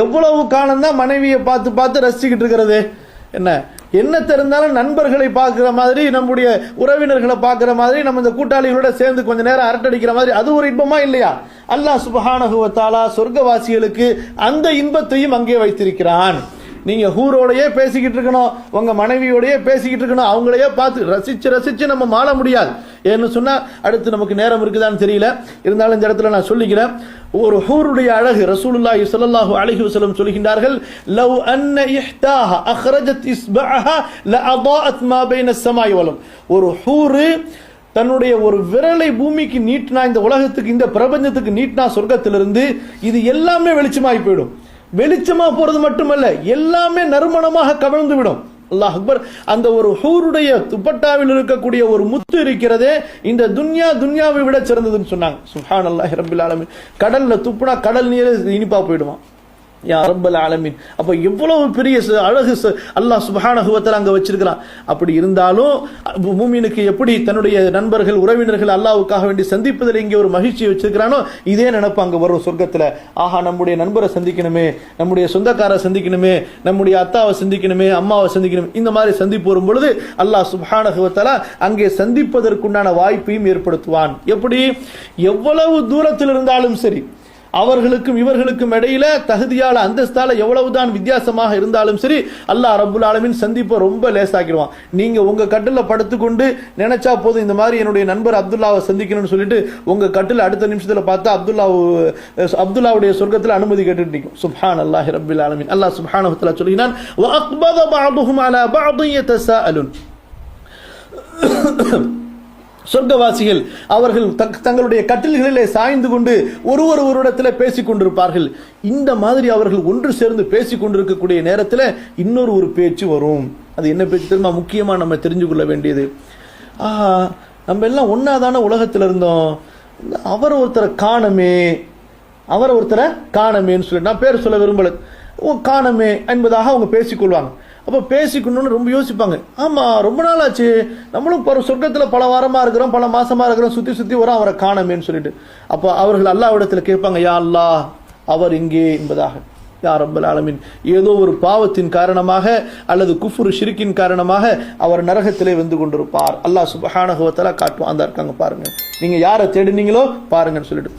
எவ்வளவு காலம் தான் மனைவியை பார்த்து பார்த்து ரசிச்சுக்கிட்டு இருக்கிறது? என்ன? என்ன தெரிந்தாலும் நண்பர்களை பார்க்குற மாதிரி நம்முடைய உறவினர்களை பார்க்குற மாதிரி நம்ம இந்த கூட்டாளிகளோட சேர்ந்து கொஞ்ச நேரம் அரட்டடிக்கிற மாதிரி அது ஒரு இன்பமா இல்லையா? அல்லாஹ் சுபஹானகுவத்தாலா சொர்க்கவாசிகளுக்கு அந்த இன்பத்தையும் அங்கே வைத்திருக்கிறான். நீங்க ஹூரோடையே பேசிக்கிட்டு இருக்கணும் உங்க மனைவியோடையே பேசிக்கிட்டு இருக்கணும் அவங்களையே பார்த்து ரசிச்சு ரசிச்சு நம்ம மாற முடியாது. ஏன்னு சொன்னா அடுத்து நமக்கு நேரம் இருக்குதான்னு தெரியல. இருந்தாலும் இந்த இடத்துல நான் சொல்லிக்கிறேன் ஒரு ஹூருடைய அழகு ரசூலுல்லாஹி ஸல்லல்லாஹு அலைஹி வஸல்லம் சொல்கின்றார்கள் லவ் அன்ன இஹ்தாஹா அக்ரஜத் இஸ்பஹா லஅதாஅத் மா பைன ஸமாய் வலம். ஒரு ஹூரு தன்னுடைய ஒரு விரலை பூமிக்கு நீட்டினா இந்த உலகத்துக்கு இந்த பிரபஞ்சத்துக்கு நீட்டினா சொர்க்கத்திலிருந்து இது எல்லாமே வெளிச்சமாகி போயிடும். வெளிச்சமா போறது மட்டுமல்ல எல்லாமே நறுமணமாக கவிழ்ந்து விடும் அல்லாஹ் அக்பர் அந்த ஒரு ஹூருடைய துப்பட்டாவில் இருக்கக்கூடிய ஒரு முத்து இருக்கிறதே இந்த துன்யா துன்யாவை விட சிறந்ததுன்னு சொன்னாங்க. சுஹான் அல்லாஹ் ரபில் ஆலமின். கடல்ல துப்புனா கடல் நீரே இனிப்பா போயிடுவான். யா ரப்பல் ஆலமீன். அப்போ எவ்வளவு பெரிய அழகு அல்லாஹ் சுபஹான வ அங்கே வச்சிருக்கிறான். அப்படி இருந்தாலும் அ- மூமினுக்கு எப்படி தன்னுடைய நண்பர்கள் உறவினர்கள் அல்லாவுக்காக வேண்டி சந்திப்பதில் இங்கே ஒரு மகிழ்ச்சி வச்சிருக்கிறானோ இதே நினப்பு அங்கே வரும் சொர்க்கத்தில். ஆஹா நம்முடைய நண்பரை சந்திக்கணுமே நம்முடைய சொந்தக்காரை சந்திக்கணுமே நம்முடைய அத்தாவை சந்திக்கணுமே அம்மாவை சந்திக்கணுமே இந்த மாதிரி சந்திப்பு வரும் பொழுது அல்லாஹ் சுப்ஹானஹு வ அங்கே சந்திப்பதற்குண்டான வாய்ப்பையும் ஏற்படுத்துவான். எப்படி? எவ்வளவு தூரத்தில் இருந்தாலும் சரி. அவர்களுக்கும் இவர்களுக்கும் இடையில தகுதியால அந்தஸ்தால எவ்வளவுதான் வித்தியாசமாக இருந்தாலும் சரி அல்லாஹ் ரப்புல் ஆலமீன் சந்திப்பை ரொம்ப லேசாக்கிடுவான் நீங்க உங்க கட்டில படுத்துக்கொண்டு நினைச்சா போதும் இந்த மாதிரி என்னுடைய நண்பர் அப்துல்லாவை சந்திக்கணும்னு சொல்லிட்டு உங்க கட்டில அடுத்த நிமிஷத்துல பார்த்தா அப்துல்லா அப்துல்லாவுடைய சொர்க்கத்துல அனுமதி கேட்டுட்டு நிற்கும் சுப்ஹான் அல்லாஹ் ரப்பில் ஆலமீன் அல்லாஹ் சுப்ஹானஹு வ தஆலா சொல்கிறான் وَأَقْبَضَ بَعْضُهُمْ عَلَى بَعْضٍ يَتَسَاءَلُونَ சொர்க்கவாசிகள் அவர்கள் தக்- தங்களுடைய கட்டில்களிலே சாய்ந்து கொண்டு ஒரு ஒரு ஒருவரிடத்தில் பேசிக் கொண்டிருப்பார்கள். இந்த மாதிரி அவர்கள் ஒன்று சேர்ந்து பேசிக் கொண்டிருக்கக்கூடிய நேரத்தில் இன்னொரு ஒரு பேச்சு வரும். அது என்ன பேச்சு தெரியுமா? முக்கியமாக நம்ம தெரிஞ்சு கொள்ள வேண்டியது. ஆஹா நம்ம எல்லாம் ஒன்னாதான உலகத்தில் இருந்தோம். அவர் ஒருத்தரை காணமே. அவரை ஒருத்தரை காணமேன்னு சொல்லி நான் பேர் சொல்ல விரும்பலை. ஓ காணமே என்பதாக அவங்க பேசிக்கொள்வாங்க அப்போ பேசிக்கணும்னு ரொம்ப யோசிப்பாங்க. ஆமாம் ரொம்ப நாள் ஆச்சு நம்மளும் இப்போ சொர்க்கத்துல பல வாரமாக இருக்கிறோம் பல மாசமாக இருக்கிறோம் சுற்றி சுற்றி வரோம் அவரை காணமேன்னு சொல்லிட்டு. அப்போ அவர்கள் அல்லாவிடத்தில் கேட்பாங்க யா அல்லாஹ் அவர் இங்கே என்பதாக. யா ரப்பல் ஆலமீன். ஏதோ ஒரு பாவத்தின் காரணமாக அல்லது குஃபுரு ஷிரிக்கின் காரணமாக அவர் நரகத்திலே வந்து கொண்டிருப்பார். அல்லாஹ் சுப்ஹானஹு வ காட்டுவான் அந்த இருக்காங்க பாருங்க. நீங்கள் யாரை தேடினீங்களோ பாருங்கன்னு சொல்லிட்டு.